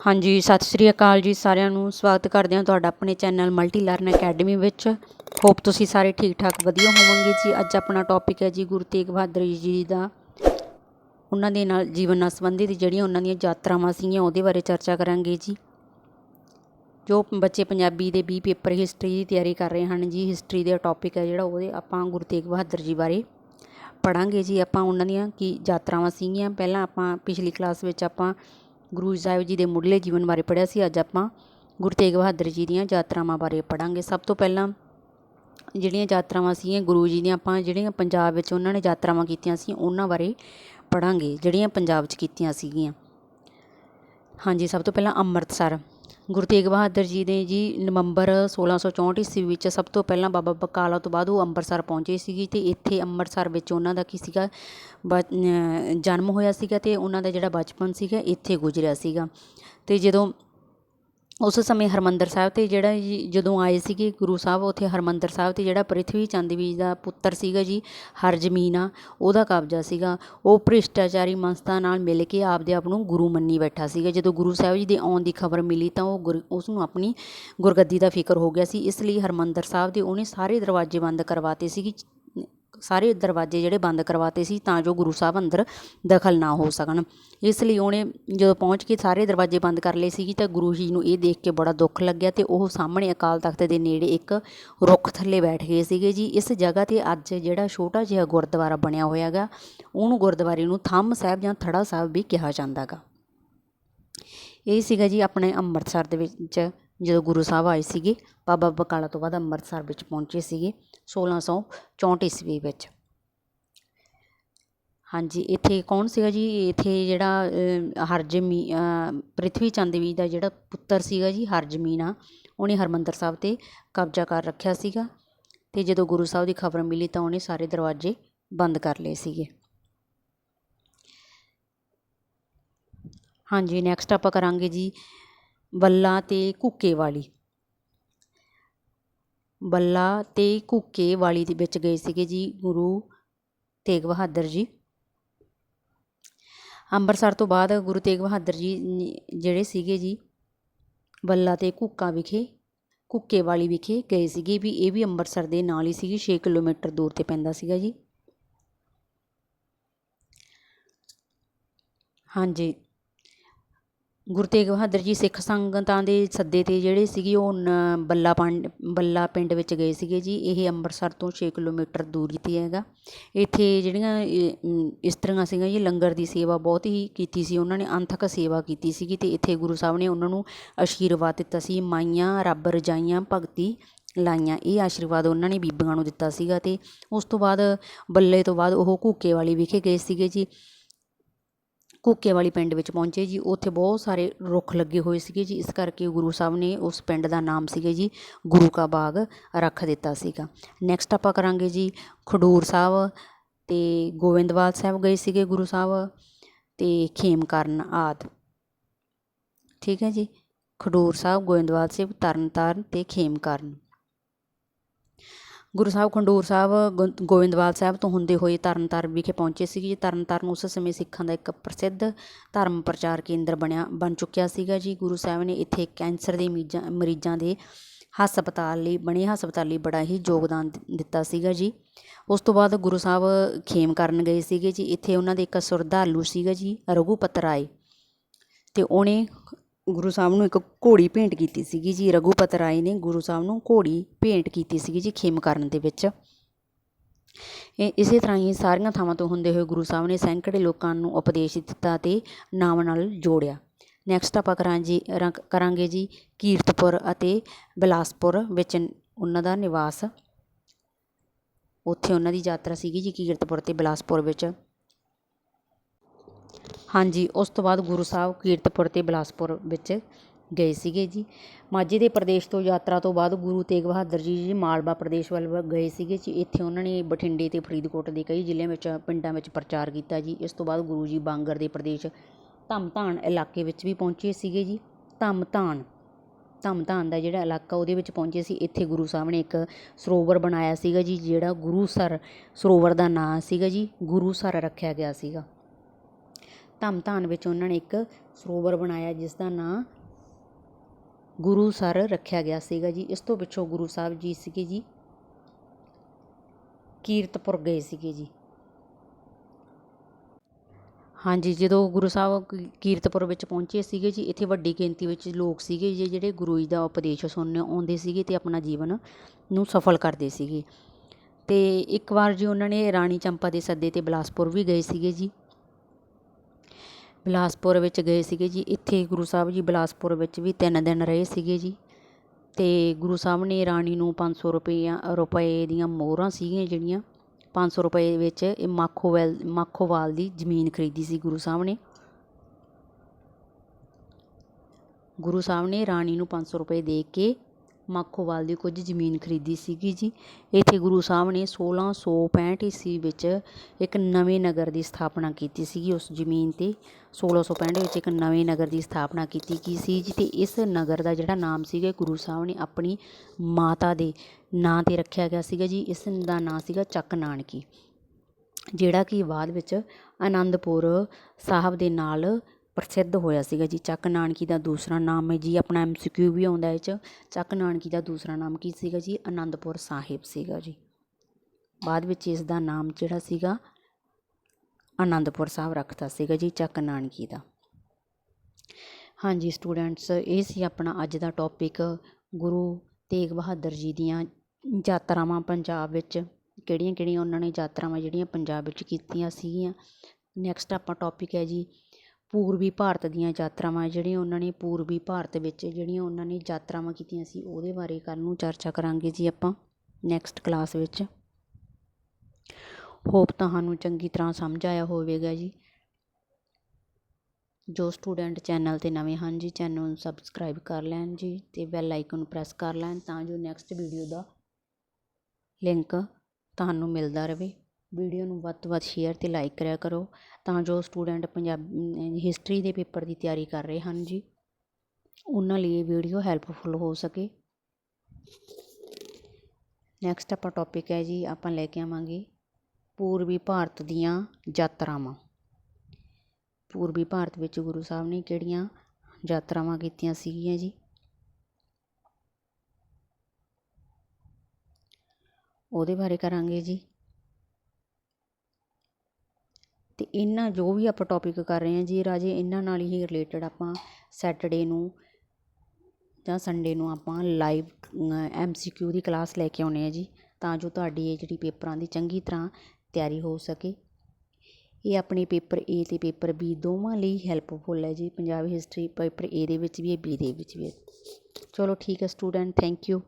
ਹਾਂਜੀ, ਸਤਿ ਸ਼੍ਰੀ ਅਕਾਲ ਜੀ ਸਾਰਿਆਂ ਨੂੰ। ਸਵਾਗਤ ਕਰਦੇ ਹਾਂ ਤੁਹਾਡਾ ਆਪਣੇ ਚੈਨਲ ਮਲਟੀ ਲਰਨ ਅਕੈਡਮੀ ਵਿੱਚ। ਹੋਪ ਤੁਸੀਂ ਸਾਰੇ ਠੀਕ ਠਾਕ ਵਧੀਆ ਹੋਵੋਗੇ ਜੀ। ਅੱਜ ਆਪਣਾ ਟੌਪਿਕ ਹੈ ਜੀ ਗੁਰੂ ਤੇਗ ਬਹਾਦਰ ਜੀ ਦਾ। ਉਹਨਾਂ ਦੇ ਨਾਲ ਜੀਵਨ ਨਾਲ ਸੰਬੰਧਿਤ ਜਿਹੜੀਆਂ ਉਹਨਾਂ ਦੀਆਂ ਯਾਤਰਾਵਾਂ ਸੀਗੀਆਂ, ਉਹਦੇ ਬਾਰੇ ਚਰਚਾ ਕਰਾਂਗੇ ਜੀ। ਜੋ ਬੱਚੇ ਪੰਜਾਬੀ ਦੇ ਬੀ ਪੇਪਰ ਹਿਸਟਰੀ ਦੀ ਤਿਆਰੀ ਕਰ ਰਹੇ ਹਨ ਜੀ ਹਿਸਟਰੀ ਦਾ ਟੌਪਿਕ ਹੈ ਜਿਹੜਾ, ਉਹਦੇ ਆਪਾਂ ਗੁਰੂ ਤੇਗ ਬਹਾਦਰ ਜੀ ਬਾਰੇ ਪੜਾਂਗੇ ਜੀ ਆਪਾਂ ਉਹਨਾਂ ਦੀਆਂ ਕੀ ਯਾਤਰਾਵਾਂ ਸੀਗੀਆਂ। ਪਹਿਲਾਂ ਆਪਾਂ ਪਿਛਲੀ ਕਲਾਸ ਵਿੱਚ ਆਪਾਂ ਗੁਰੂ ਸਾਹਿਬ ਜੀ ਦੇ ਮੁੱਢਲੇ ਜੀਵਨ ਬਾਰੇ ਪੜ੍ਹਿਆ ਸੀ, ਅੱਜ ਆਪਾਂ ਗੁਰੂ ਤੇਗ ਬਹਾਦਰ ਜੀ ਦੀਆਂ ਯਾਤਰਾਵਾਂ ਬਾਰੇ ਪੜਾਂਗੇ ਸਭ ਤੋਂ ਪਹਿਲਾਂ ਜਿਹੜੀਆਂ ਯਾਤਰਾਵਾਂ ਸੀਗੀਆਂ, ਗੁਰੂ ਜੀ ਦੀਆਂ ਆਪਾਂ ਜਿਹੜੀਆਂ ਪੰਜਾਬ ਵਿੱਚ ਉਹਨਾਂ ਨੇ ਯਾਤਰਾਵਾਂ ਕੀਤੀਆਂ ਸੀ, ਉਹਨਾਂ ਬਾਰੇ ਪੜਾਂਗੇ ਜਿਹੜੀਆਂ ਪੰਜਾਬ 'ਚ ਕੀਤੀਆਂ ਸੀਗੀਆਂ। ਹਾਂਜੀ, ਸਭ ਤੋਂ ਪਹਿਲਾਂ ਅੰਮ੍ਰਿਤਸਰ। ਗੁਰੂ ਤੇਗ ਬਹਾਦਰ ਜੀ ਨੇ ਜੀ ਨਵੰਬਰ 1664 ਈਸਵੀ ਵਿੱਚ ਸਭ ਤੋਂ ਪਹਿਲਾਂ ਬਾਬਾ ਬਕਾਲਾ ਤੋਂ ਬਾਅਦ ਉਹ ਅੰਮ੍ਰਿਤਸਰ ਪਹੁੰਚੇ ਸੀਗੇ ਅਤੇ ਇੱਥੇ ਅੰਮ੍ਰਿਤਸਰ ਵਿੱਚ ਉਹਨਾਂ ਦਾ ਕੀ ਸੀਗਾ ਬ- ਜਨਮ ਹੋਇਆ ਸੀਗਾ ਅਤੇ ਉਹਨਾਂ ਦਾ ਜਿਹੜਾ ਬਚਪਨ ਸੀਗਾ ਇੱਥੇ ਗੁਜ਼ਰਿਆ ਸੀਗਾ। ਅਤੇ ਜਦੋਂ ਉਸ ਸਮੇਂ ਹਰਿਮੰਦਰ ਸਾਹਿਬ ਤੇ ਜਿਹੜਾ ਜੀ ਜਦੋਂ ਆਏ ਸੀਗੇ ਗੁਰੂ ਸਾਹਿਬ, ਉੱਥੇ ਹਰਿਮੰਦਰ ਸਾਹਿਬ ਤੇ ਜਿਹੜਾ ਪ੍ਰਿਥਵੀ ਚੰਦ ਜੀ ਦਾ ਪੁੱਤਰ ਸੀਗਾ ਜੀ, ਹਰਜਮੀਨਾ, ਉਹਦਾ ਕਬਜ਼ਾ ਸੀਗਾ। ਉਹ ਭ੍ਰਿਸ਼ਟਾਚਾਰੀ ਮਸਤਾਂ ਨਾਲ ਮਿਲ ਕੇ ਆਪਦੇ ਆਪ ਨੂੰ ਗੁਰੂ ਮੰਨੀ ਬੈਠਾ ਸੀਗਾ। ਜਦੋਂ ਗੁਰੂ ਸਾਹਿਬ ਜੀ ਦੇ ਆਉਣ ਦੀ ਖਬਰ ਮਿਲੀ ਤਾਂ ਉਹ ਗੁਰ, ਉਸ ਨੂੰ ਆਪਣੀ ਗੁਰਗੱਦੀ ਦਾ ਫਿਕਰ ਹੋ ਗਿਆ ਸੀ। ਇਸ ਲਈ ਹਰਿਮੰਦਰ ਸਾਹਿਬ ਦੇ ਉਹਨੇ ਸਾਰੇ ਦਰਵਾਜ਼ੇ ਬੰਦ ਕਰਵਾਤੇ ਸੀਗੇ। ਸਾਰੇ ਦਰਵਾਜ਼ੇ ਜਿਹੜੇ ਬੰਦ ਕਰਵਾਤੇ ਸੀ ਤਾਂ ਜੋ ਗੁਰੂ ਸਾਹਿਬ ਅੰਦਰ ਦਖਲ ਨਾ ਹੋ ਸਕਣ। ਇਸ ਲਈ ਉਹਨੇ ਜਦੋਂ ਪਹੁੰਚ ਕੇ ਸਾਰੇ ਦਰਵਾਜ਼ੇ ਬੰਦ ਕਰ ਲਏ ਸੀਗੇ ਤਾਂ ਗੁਰੂ ਜੀ ਨੂੰ ਇਹ ਦੇਖ ਕੇ ਬੜਾ ਦੁੱਖ ਲੱਗਿਆ ਤੇ ਉਹ ਸਾਹਮਣੇ ਅਕਾਲ ਤਖਤ ਦੇ ਨੇੜੇ ਇੱਕ ਰੁੱਖ ਥੱਲੇ ਬੈਠ ਗਏ ਸੀਗੇ ਜੀ। ਇਸ ਜਗ੍ਹਾ ਤੇ ਅੱਜ ਜਿਹੜਾ ਛੋਟਾ ਜਿਹਾ ਗੁਰਦੁਆਰਾ ਬਣਿਆ ਹੋਇਆ ਗਾ ਉਹਨੂੰ ਗੁਰਦੁਆਰੇ ਨੂੰ ਥੰਮ ਸਾਹਿਬ ਜਾਂ ਥੜਾ ਸਾਹਿਬ ਵੀ ਕਿਹਾ ਜਾਂਦਾ ਗਾ ਇਹ ਸੀਗਾ ਜੀ ਆਪਣੇ ਅੰਮ੍ਰਿਤਸਰ ਦੇ ਵਿੱਚ ਜਦੋਂ ਗੁਰੂ ਸਾਹਿਬ ਆਏ ਸੀਗੇ, ਬਾਬਾ ਬਕਾਲਾ ਤੋਂ ਬਾਅਦ ਅੰਮ੍ਰਿਤਸਰ ਵਿੱਚ ਪਹੁੰਚੇ ਸੀਗੇ 1664 ਈਸਵੀ ਵਿੱਚ। ਹਾਂਜੀ, ਇੱਥੇ ਕੌਣ ਸੀਗਾ ਜੀ? ਇੱਥੇ ਜਿਹੜਾ ਹਰਜਮੀ ਪ੍ਰਿਥਵੀ ਚੰਦ ਜੀ ਦਾ ਜਿਹੜਾ ਪੁੱਤਰ ਸੀਗਾ ਜੀ, ਹਰਜਮੀਨ ਆ ਉਹਨੇ ਹਰਮੰਦਰ ਸਾਹਿਬ ਤੇ ਕਬਜ਼ਾ ਕਰ ਰੱਖਿਆ ਸੀਗਾ ਅਤੇ ਜਦੋਂ ਗੁਰੂ ਸਾਹਿਬ ਦੀ ਖਬਰ ਮਿਲੀ ਤਾਂ ਉਹਨੇ ਸਾਰੇ ਦਰਵਾਜ਼ੇ ਬੰਦ ਕਰ ਲਏ ਸੀਗੇ। ਹਾਂਜੀ ਨੈਕਸਟ ਆਪਾਂ ਕਰਾਂਗੇ ਜੀ ਬੱਲਾ ਅਤੇ ਘੁੱਕੇ ਵਾਲੀ। ਬੱਲਾ ਅਤੇ ਘੁੱਕੇ ਵਾਲੀ ਦੇ ਵਿੱਚ ਗਏ ਸੀਗੇ ਜੀ ਗੁਰੂ ਤੇਗ ਬਹਾਦਰ ਜੀ। ਅੰਮ੍ਰਿਤਸਰ ਤੋਂ ਬਾਅਦ ਗੁਰੂ ਤੇਗ ਬਹਾਦਰ ਜੀ ਜਿਹੜੇ ਸੀਗੇ ਜੀ ਬੱਲਾ ਤੇ ਘੁੱਕਾ ਵਿਖੇ, ਘੁੱਕੇ ਵਾਲੀ ਵਿਖੇ ਗਏ ਸੀਗੇ ਵੀ ਇਹ ਵੀ ਅੰਮ੍ਰਿਤਸਰ ਦੇ ਨਾਲ ਹੀ ਸੀਗੀ 6 ਕਿਲੋਮੀਟਰ ਦੂਰ ਤੇ ਪੈਂਦਾ ਸੀਗਾ ਜੀ। ਹਾਂਜੀ। ਗੁਰੂ ਤੇਗ ਬਹਾਦਰ ਜੀ ਸਿੱਖ ਸੰਗਤਾਂ ਦੇ ਸੱਦੇ ਤੇ ਜਿਹੜੇ ਸੀਗੇ ਉਹ ਨ- ਬੱਲਾ ਪੰਡ ਬੱਲਾ ਪਿੰਡ ਵਿੱਚ ਗਏ ਸੀਗੇ ਜੀ। ਇਹ ਅੰਮ੍ਰਿਤਸਰ ਤੋਂ ਛੇ ਕਿਲੋਮੀਟਰ ਦੂਰੀ ਤੇ ਹੈਗਾ। ਇੱਥੇ ਜਿਹੜੀਆਂ ਇਹ, ਮ, ਇਸਤਰੀਆਂ ਸੀਗੀਆਂ ਜੀ ਲੰਗਰ ਦੀ ਸੇਵਾ ਬਹੁਤ ਹੀ ਕੀਤੀ ਸੀ। ਉਹਨਾਂ ਨੇ ਅੰਥਕ ਸੇਵਾ ਕੀਤੀ ਸੀਗੀ ਅਤੇ ਇੱਥੇ ਗੁਰੂ ਸਾਹਿਬ ਨੇ ਉਹਨਾਂ ਨੂੰ ਆਸ਼ੀਰਵਾਦ ਦਿੱਤਾ ਸੀ। ਮਾਈਆਂ ਰੱਬ ਰਜਾਈਆਂ ਭਗਤੀ ਲਾਈਆਂ। ਇਹ ਆਸ਼ੀਰਵਾਦ ਉਹਨਾਂ ਨੇ ਬੀਬੀਆਂ ਨੂੰ ਦਿੱਤਾ ਸੀਗਾ ਅਤੇ ਉਸ ਤੋਂ ਬਾਅਦ ਬੱਲੇ ਤੋਂ ਬਾਅਦ ਉਹ ਘੂਕੇ ਵਾਲੀ ਵਿਖੇ ਗਏ ਸੀਗੇ ਜੀ। ਘੁੱਕੇ ਵਾਲੀ ਪਿੰਡ ਵਿੱਚ ਪਹੁੰਚੇ ਜੀ। ਉੱਥੇ ਬਹੁਤ ਸਾਰੇ ਰੁੱਖ ਲੱਗੇ ਹੋਏ ਸੀਗੇ ਜੀ। ਇਸ ਕਰਕੇ ਗੁਰੂ ਸਾਹਿਬ ਨੇ ਉਸ ਪਿੰਡ ਦਾ ਨਾਮ ਸੀਗਾ ਜੀ, ਗੁਰੂ ਕਾ ਬਾਗ ਰੱਖ ਦਿੱਤਾ ਸੀਗਾ। ਨੈਕਸਟ ਆਪਾਂ ਕਰਾਂਗੇ ਜੀ, ਖਡੂਰ ਸਾਹਿਬ ਅਤੇ ਗੋਬਿੰਦਵਾਲ ਸਾਹਿਬ ਗਏ ਸੀਗੇ ਗੁਰੂ ਸਾਹਿਬ ਤੇ ਖੇਮਕਰਨ ਆਦਿ। ਠੀਕ ਹੈ ਜੀ? ਖਡੂਰ ਸਾਹਿਬ ਗੋਇੰਦਵਾਲ ਸਾਹਿਬ, ਤਰਨਤਾਰਨ ਤੇ ਖੇਮਕਰਨ। ਗੁਰੂ ਸਾਹਿਬ ਖੰਡੂਰ ਸਾਹਿਬ, ਗੋ- ਗੋਬਿੰਦਵਾਲ ਸਾਹਿਬ ਤੋਂ ਹੁੰਦੇ ਹੋਏ ਤਰਨਤਾਰਨ ਵਿਖੇ ਪਹੁੰਚੇ ਸੀਗੇ ਜੀ। ਤਰਨਤਾਰਨ ਉਸ ਸਮੇਂ ਸਿੱਖਾਂ ਦਾ ਇੱਕ ਪ੍ਰਸਿੱਧ ਧਰਮ ਪ੍ਰਚਾਰ ਕੇਂਦਰ ਬਣਿਆ, ਬਣ ਚੁੱਕਿਆ ਸੀਗਾ ਜੀ। ਗੁਰੂ ਸਾਹਿਬ ਨੇ ਇੱਥੇ ਕੈਂਸਰ ਦੇ ਮੀਜਾਂ, ਮਰੀਜ਼ਾਂ ਦੇ ਹਸਪਤਾਲ ਲਈ, ਬਣੇ ਹਸਪਤਾਲ ਲਈ ਬੜਾ ਹੀ ਯੋਗਦਾਨ ਦਿੱਤਾ ਸੀਗਾ ਜੀ। ਉਸ ਤੋਂ ਬਾਅਦ ਗੁਰੂ ਸਾਹਿਬ ਖੇਮ ਕਰਨ ਗਏ ਸੀਗੇ ਜੀ। ਇੱਥੇ ਉਹਨਾਂ ਦੇ ਇੱਕ ਸ਼ਰਧਾਲੂ ਸੀਗਾ ਜੀ, ਰਘੂਪਤ ਰਾਏ। ਅਤੇ ਉਹਨੇ ਗੁਰੂ ਸਾਹਿਬ ਨੂੰ ਇੱਕ ਘੋੜੀ ਭੇਂਟ ਕੀਤੀ ਸੀਗੀ ਜੀ, ਰਘੂਪਤ ਰਾਏ ਨੇ ਗੁਰੂ ਸਾਹਿਬ ਨੂੰ ਘੋੜੀ ਭੇਂਟ ਕੀਤੀ ਸੀਗੀ ਜੀ ਖੇਮ ਕਰਨ ਦੇ ਵਿੱਚ। ਇਹ ਇਸੇ ਤਰ੍ਹਾਂ ਹੀ ਸਾਰੀਆਂ ਥਾਵਾਂ ਤੋਂ ਹੁੰਦੇ ਹੋਏ ਗੁਰੂ ਸਾਹਿਬ ਨੇ ਸੈਂਕੜੇ ਲੋਕਾਂ ਨੂੰ ਉਪਦੇਸ਼ ਦਿੱਤਾ ਤੇ ਨਾਮ ਨਾਲ ਜੋੜਿਆ। ਨੈਕਸਟ ਆਪਾਂ ਕਰਾਂ ਜੀ ਰਾਂ- ਕਰਾਂਗੇ ਜੀ ਕੀਰਤਪੁਰ ਅਤੇ ਬਿਲਾਸਪੁਰ ਵਿੱਚ ਉਹਨਾਂ ਦਾ ਨਿਵਾਸ। ਉੱਥੇ ਉਹਨਾਂ ਦੀ ਯਾਤਰਾ ਸੀਗੀ ਜੀ ਕੀਰਤਪੁਰ ਤੇ ਬਿਲਾਸਪੁਰ ਵਿੱਚ। ਹਾਂਜੀ, ਉਸ ਤੋਂ ਬਾਅਦ ਗੁਰੂ ਸਾਹਿਬ ਕੀਰਤਪੁਰ ਅਤੇ ਬਿਲਾਸਪੁਰ ਵਿੱਚ ਗਏ ਸੀਗੇ ਜੀ। ਮਾਝੇ ਦੇ ਪ੍ਰਦੇਸ਼ ਤੋਂ ਯਾਤਰਾ ਤੋਂ ਬਾਅਦ ਗੁਰੂ ਤੇਗ ਬਹਾਦਰ ਜੀ ਜੀ ਮਾਲਵਾ ਪ੍ਰਦੇਸ਼ ਵੱਲ ਵ- ਗਏ ਸੀਗੇ ਜੀ। ਇੱਥੇ ਉਹਨਾਂ ਨੇ ਬਠਿੰਡੇ ਅਤੇ ਫਰੀਦਕੋਟ ਦੇ ਕਈ ਜ਼ਿਲ੍ਹਿਆਂ ਵਿੱਚ, ਪਿੰਡਾਂ ਵਿੱਚ ਪ੍ਰਚਾਰ ਕੀਤਾ ਜੀ। ਇਸ ਤੋਂ ਬਾਅਦ ਗੁਰੂ ਜੀ ਬਾਂਗਰ ਦੇ ਪ੍ਰਦੇਸ਼, ਧਮਧਾਨ ਇਲਾਕੇ ਵਿੱਚ ਵੀ ਪਹੁੰਚੇ ਸੀਗੇ ਜੀ। ਧਮਧਾਨ ਧਮਧਾਨ ਦਾ ਜਿਹੜਾ ਇਲਾਕਾ ਉਹਦੇ ਵਿੱਚ ਪਹੁੰਚੇ ਸੀ। ਇੱਥੇ ਗੁਰੂ ਸਾਹਿਬ ਨੇ ਇੱਕ ਸਰੋਵਰ ਬਣਾਇਆ ਸੀਗਾ ਜੀ, ਜਿਹੜਾ ਗੁਰੂ ਸਰ ਸਰੋਵਰ ਦਾ ਨਾਂ ਸੀਗਾ ਜੀ। ਗੁਰੂ ਸਰ ਰੱਖਿਆ ਗਿਆ ਸੀਗਾ। ਧਮਧਾਨ ਵਿੱਚ ਉਹਨਾਂ ਨੇ ਇੱਕ ਸਰੋਵਰ ਬਣਾਇਆ, ਜਿਸ ਦਾ ਨਾਂ ਗੁਰੂ ਸਰ ਰੱਖਿਆ ਗਿਆ ਸੀਗਾ ਜੀ। ਇਸ ਤੋਂ ਪਿੱਛੋਂ ਗੁਰੂ ਸਾਹਿਬ ਜੀ ਸੀਗੇ ਜੀ, ਕੀਰਤਪੁਰ ਗਏ ਸੀਗੇ ਜੀ। ਹਾਂਜੀ, ਜਦੋਂ ਗੁਰੂ ਸਾਹਿਬ ਕੀਰਤਪੁਰ ਵਿੱਚ ਪਹੁੰਚੇ ਸੀਗੇ ਜੀ, ਇੱਥੇ ਵੱਡੀ ਗਿਣਤੀ ਵਿੱਚ ਲੋਕ ਸੀਗੇ ਜੀ, ਜਿਹੜੇ ਗੁਰੂ ਜੀ ਦਾ ਉਪਦੇਸ਼ ਸੁਣਨ ਆਉਂਦੇ ਸੀਗੇ ਤੇ ਆਪਣਾ ਜੀਵਨ ਨੂੰ ਸਫਲ ਕਰਦੇ ਸੀਗੇ। ਤੇ ਇੱਕ ਵਾਰ ਜੀ ਉਹਨਾਂ ਨੇ ਰਾਣੀ ਚੰਪਾ ਦੇ ਸੱਦੇ ਤੇ ਬਿਲਾਸਪੁਰ ਵੀ ਗਏ ਸੀਗੇ ਜੀ। ਬਿਲਾਸਪੁਰ ਵਿੱਚ ਗਏ ਸੀਗੇ ਜੀ। ਇੱਥੇ ਗੁਰੂ ਸਾਹਿਬ ਜੀ ਬਿਲਾਸਪੁਰ ਵਿੱਚ ਵੀ ਤਿੰਨ ਦਿਨ ਰਹੇ ਸੀਗੇ ਜੀ। ਅਤੇ ਗੁਰੂ ਸਾਹਿਬ ਨੇ ਰਾਣੀ ਨੂੰ ਪੰਜ ਸੌ ਰੁਪਈਆ, ਰੁਪਏ ਦੀਆਂ ਮੋਹਰਾਂ ਸੀਗੀਆਂ ਜਿਹੜੀਆਂ, ਪੰਜ ਸੌ ਰੁਪਏ ਵਿੱਚ ਇਹ ਮਾਖੋਵਾਲ ਮਾਖੋਵਾਲ ਦੀ ਜ਼ਮੀਨ ਖਰੀਦੀ ਸੀ ਗੁਰੂ ਸਾਹਿਬ ਨੇ। ਗੁਰੂ ਸਾਹਿਬ ਨੇ ਰਾਣੀ ਨੂੰ ਪੰਜ ਸੌ ਰੁਪਏ ਦੇ ਕੇ ਮਾਖੋਵਾਲ ਦੀ ਕੁਝ ਜ਼ਮੀਨ ਖਰੀਦੀ ਸੀਗੀ ਜੀ। ਇੱਥੇ ਗੁਰੂ ਸਾਹਿਬ ਨੇ 1665 ਈਸਵੀ ਵਿੱਚ ਇੱਕ ਨਵੇਂ ਨਗਰ ਦੀ ਸਥਾਪਨਾ ਕੀਤੀ ਸੀਗੀ। ਉਸ ਜ਼ਮੀਨ ਤੇ 1665 ਵਿੱਚ ਇੱਕ ਨਵੇਂ ਨਗਰ ਦੀ ਸਥਾਪਨਾ ਕੀਤੀ ਗਈ ਸੀ ਜੀ ਅਤੇ ਇਸ ਨਗਰ ਦਾ ਜਿਹੜਾ ਨਾਮ ਸੀਗਾ, ਗੁਰੂ ਸਾਹਿਬ ਨੇ ਆਪਣੀ ਮਾਤਾ ਦੇ ਨਾਂ ਤੇ ਰੱਖਿਆ ਗਿਆ ਸੀਗਾ ਜੀ। ਇਸ ਦਾ ਨਾਂ ਸੀਗਾ ਚੱਕ ਨਾਨਕੀ, ਜਿਹੜਾ ਕਿ ਬਾਅਦ ਵਿੱਚ ਅਨੰਦਪੁਰ ਸਾਹਿਬ ਦੇ ਨਾਲ ਪ੍ਰਸਿੱਧ ਹੋਇਆ ਸੀਗਾ ਜੀ। ਚੱਕ ਨਾਨਕੀ ਦਾ ਦੂਸਰਾ ਨਾਮ ਹੈ ਜੀ, ਆਪਣਾ ਐੱਮ ਸੀ ਕਿਊ ਵੀ ਆਉਂਦਾ ਇਹ 'ਚ। ਚੱਕ ਨਾਨਕੀ ਦਾ ਦੂਸਰਾ ਨਾਮ ਕੀ ਸੀਗਾ ਜੀ? ਅਨੰਦਪੁਰ ਸਾਹਿਬ ਸੀਗਾ ਜੀ। ਬਾਅਦ ਵਿੱਚ ਇਸ ਦਾ ਨਾਮ ਜਿਹੜਾ ਸੀਗਾ, ਅਨੰਦਪੁਰ ਸਾਹਿਬ ਰੱਖਤਾ ਸੀਗਾ ਜੀ, ਚੱਕ ਨਾਨਕੀ ਦਾ। ਹਾਂਜੀ ਸਟੂਡੈਂਟਸ, ਇਹ ਸੀ ਆਪਣਾ ਅੱਜ ਦਾ ਟੌਪਿਕ ਗੁਰੂ ਤੇਗ ਬਹਾਦਰ ਜੀ ਦੀਆਂ ਯਾਤਰਾਵਾਂ ਪੰਜਾਬ ਵਿੱਚ। ਕਿਹੜੀਆਂ ਕਿਹੜੀਆਂ ਉਹਨਾਂ ਨੇ ਯਾਤਰਾਵਾਂ ਜਿਹੜੀਆਂ ਪੰਜਾਬ ਵਿੱਚ ਕੀਤੀਆਂ ਸੀਗੀਆਂ। ਨੈਕਸਟ ਆਪਾਂ ਟੌਪਿਕ ਹੈ ਜੀ ਪੂਰਬੀ ਭਾਰਤ ਦੀਆਂ ਯਾਤਰਾਵਾਂ, ਜਿਹੜੀਆਂ ਉਹਨਾਂ ਨੇ ਪੂਰਬੀ ਭਾਰਤ ਵਿੱਚ, ਜਿਹੜੀਆਂ ਉਹਨਾਂ ਨੇ ਯਾਤਰਾਵਾਂ ਕੀਤੀਆਂ ਸੀ, ਉਹਦੇ ਬਾਰੇ ਕੱਲ੍ਹ ਨੂੰ ਚਰਚਾ ਕਰਾਂਗੇ ਜੀ ਆਪਾਂ ਨੈਕਸਟ ਕਲਾਸ ਵਿੱਚ। ਹੋਪ ਤੁਹਾਨੂੰ ਚੰਗੀ ਤਰ੍ਹਾਂ ਸਮਝ ਆਇਆ ਹੋਵੇਗਾ ਜੀ। ਜੋ ਸਟੂਡੈਂਟ ਚੈਨਲ ਤੇ ਨਵੇਂ ਹਨ ਜੀ ਚੈਨਲ ਨੂੰ ਸਬਸਕ੍ਰਾਈਬ ਕਰ ਲੈਣ ਜੀ ਤੇ ਬੈਲ ਆਈਕਨ ਨੂੰ ਪ੍ਰੈਸ ਕਰ ਲੈਣ ਤਾਂ ਜੋ ਨੈਕਸਟ ਵੀਡੀਓ ਦਾ ਲਿੰਕ ਤੁਹਾਨੂੰ ਮਿਲਦਾ ਰਹੇ। ਵੀਡੀਓ ਨੂੰ ਵੱਧ ਤੋਂ ਵੱਧ ਸ਼ੇਅਰ ਅਤੇ ਲਾਈਕ ਕਰਿਆ ਕਰੋ ਤਾਂ ਜੋ ਸਟੂਡੈਂਟ ਪੰਜਾਬ ਹਿਸਟਰੀ ਦੇ ਪੇਪਰ ਦੀ ਤਿਆਰੀ ਕਰ ਰਹੇ ਹਨ ਜੀ। ਉਹਨਾਂ ਲਈ ਇਹ ਵੀਡੀਓ ਹੈਲਪਫੁਲ ਹੋ ਸਕੇ। ਨੈਕਸਟ ਆਪਾਂ ਟੌਪਿਕ ਹੈ ਜੀ, ਆਪਾਂ ਲੈ ਕੇ ਆਵਾਂਗੇ ਪੂਰਬੀ ਭਾਰਤ ਦੀਆਂ ਯਾਤਰਾਵਾਂ। ਪੂਰਬੀ ਭਾਰਤ ਵਿੱਚ ਗੁਰੂ ਸਾਹਿਬ ਨੇ ਕਿਹੜੀਆਂ ਯਾਤਰਾਵਾਂ ਕੀਤੀਆਂ ਸੀਗੀਆਂ ਜੀ? ਉਹਦੇ ਬਾਰੇ ਕਰਾਂਗੇ ਜੀ ਤੇ ਇਹਨਾਂ, ਜੋ ਵੀ ਆਪਾਂ ਟੋਪਿਕ ਕਰ ਰਹੇ ਹਾਂ ਜੀ, ਰਾਜੇ ਇਹਨਾਂ ਨਾਲ ਹੀ ਰਿਲੇਟਡ ਆਪਾਂ ਸੈਟਰਡੇ ਨੂੰ ਜਾਂ ਸੰਡੇ ਨੂੰ ਆਪਾਂ ਲਾਈਵ ਐੱਮ ਸੀ ਕਿਊ ਦੀ ਕਲਾਸ ਲੈ ਕੇ ਆਉਂਦੇ ਹਾਂ ਜੀ, ਤਾਂ ਜੋ ਤੁਹਾਡੀ ਇਹ ਜਿਹੜੀ ਪੇਪਰਾਂ ਦੀ ਚੰਗੀ ਤਰ੍ਹਾਂ ਤਿਆਰੀ ਹੋ ਸਕੇ। ਇਹ ਆਪਣੇ ਪੇਪਰ ਏ ਅਤੇ ਪੇਪਰ ਬੀ ਦੋਵਾਂ ਲਈ ਹੈਲਪਫੁਲ ਹੈ ਜੀ, ਪੰਜਾਬੀ ਹਿਸਟਰੀ ਪੇਪਰ ਏ ਦੇ ਵਿੱਚ ਵੀ ਹੈ ਬੀ ਦੇ ਵਿੱਚ ਵੀ ਹੈ। ਚਲੋ ਠੀਕ ਹੈ ਸਟੂਡੈਂਟ ਥੈਂਕ ਯੂ